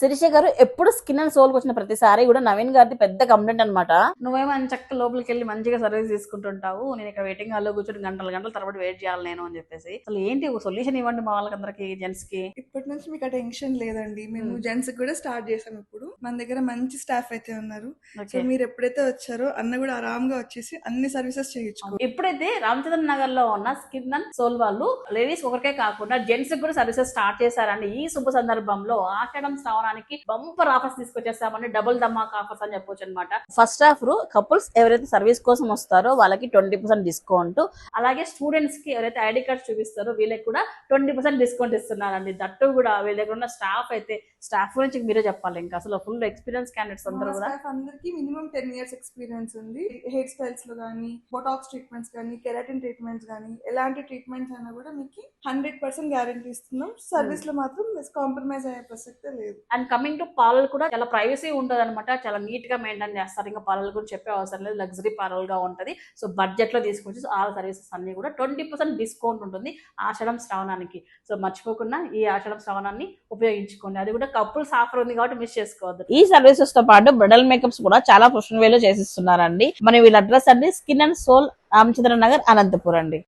శిరీష గారు ఎప్పుడు skin and soul వచ్చిన ప్రతిసారి కూడా నవీన్ గారిది పెద్ద కంప్లైంట్ అనమాట నువ్వేమో అని చక్క లోపలికి వెళ్ళి మంచిగా సర్వీస్ తీసుకుంటుంటావు. నేను ఇక్కడ వెయిటింగ్ హాల్లో కూర్చొని గంటల గంటల తరబడి వెయిట్ చేయాలి నేను అని చెప్పేసి. అసలు ఏంటి ఒక సొల్యూషన్ ఇవ్వండి మా వాళ్ళకందరికి జెంట్స్కి? ఇప్పటి నుంచి మీకు ఆ టెన్షన్ లేదండి. మేము. జెంట్స్ కూడా స్టార్ట్ చేసాం ఇప్పుడు. మన దగ్గర మంచి స్టాఫ్ అయితే ఉన్నారు. సో మీరు ఎప్పుడైతే వచ్చారో అన్న కూడా ఆరాంగా వచ్చేసి అన్ని సర్వీసెస్ చేయొచ్చు ఎప్పుడైతే రామచంద్ర నగర్లో ఉన్న స్కిన్ అండ్ సోల్ వాళ్ళు లేడీస్ ఒకరికే కాకుండా జెంట్స్ కూడా సర్వీసెస్ స్టార్ట్ చేశారండి. ఈ శుభ సందర్భంలో ఆషాఢం శ్రావణానికి బంపర్ ఆఫర్స్ తీసుకొచ్చేస్తామని డబుల్ ధమాక్ ఆఫర్స్ అని చెప్పొచ్చు అనమాట ఫస్ట్ హాఫ్ కపుల్స్ ఎవరైతే సర్వీస్ కోసం వస్తారో వాళ్ళకి ట్వంటీ పర్సెంట్ డిస్కౌంట్. అలాగే స్టూడెంట్స్కి ఎవరైతే ఐడి కార్డ్స్ చూపిస్తారో వీళ్ళకి కూడా ట్వంటీ పర్సెంట్ డిస్కౌంట్ ఇస్తున్నారండి. దట్టు కూడా వీళ్ళ దగ్గర ఉన్న స్టాఫ్ అయితే స్టాఫ్ గురించి మీరే చెప్పాలి ఇంకా అసలు ఫుల్ ఎక్స్పీరియన్స్ క్యాండిడేట్స్ అందరూ కూడా. అందరికి మినిమం టెన్ ఇయర్స్ ఎక్స్పీరియన్స్ ఉంది. హెయిర్ స్టైల్స్లో కానీ బొటాక్స్ ట్రీట్మెంట్స్ కానీ కెరాటిన్ ట్రీట్మెంట్స్ కానీ ఎలాంటి ట్రీట్మెంట్స్ అయినా కూడా మీకు హండ్రెడ్ పర్సెంట్ గ్యారంటీ ఇస్తున్నాం. సర్వీస్లో మాత్రం కాంప్రమైజ్ అయ్యే ప్రసక్తే లేదు. అండ్ కమింగ్ టు పార్లర్ కూడా చాలా ప్రైవసీ ఉంటుంది అనమాట చాలా నీట్గా మెయింటైన్ చేస్తారు. ఇంకా పార్లర్ గురించి చెప్పే అవసరం లేదు. లగ్జరీ పార్లర్గా ఉంటుంది. సో బడ్జెట్లో తీసుకొచ్చి ఆల్ సర్వీసెస్ అన్ని కూడా ట్వంటీ పర్సెంట్ డిస్కౌంట్ ఉంటుంది ఆషాఢం శ్రావణానికి. సో మర్చిపోకుండా ఈ ఆషాఢం శ్రావణాన్ని ఉపయోగించుకోండి. అది కూడా కపుల్స్ ఆఫర్ ఉంది కాబట్టి మిస్ చేసుకోవద్దు. ఈ సర్వీసెస్తో పాటు బ్రైడల్ మేకప్స్ కూడా చాలా ప్రొఫెషనల్ వేలో చేసిస్తున్నారండి. మరి వీళ్ళ అడ్రస్ అండి. Skin and soul Ramachandra Nagar Anantapuram అండి.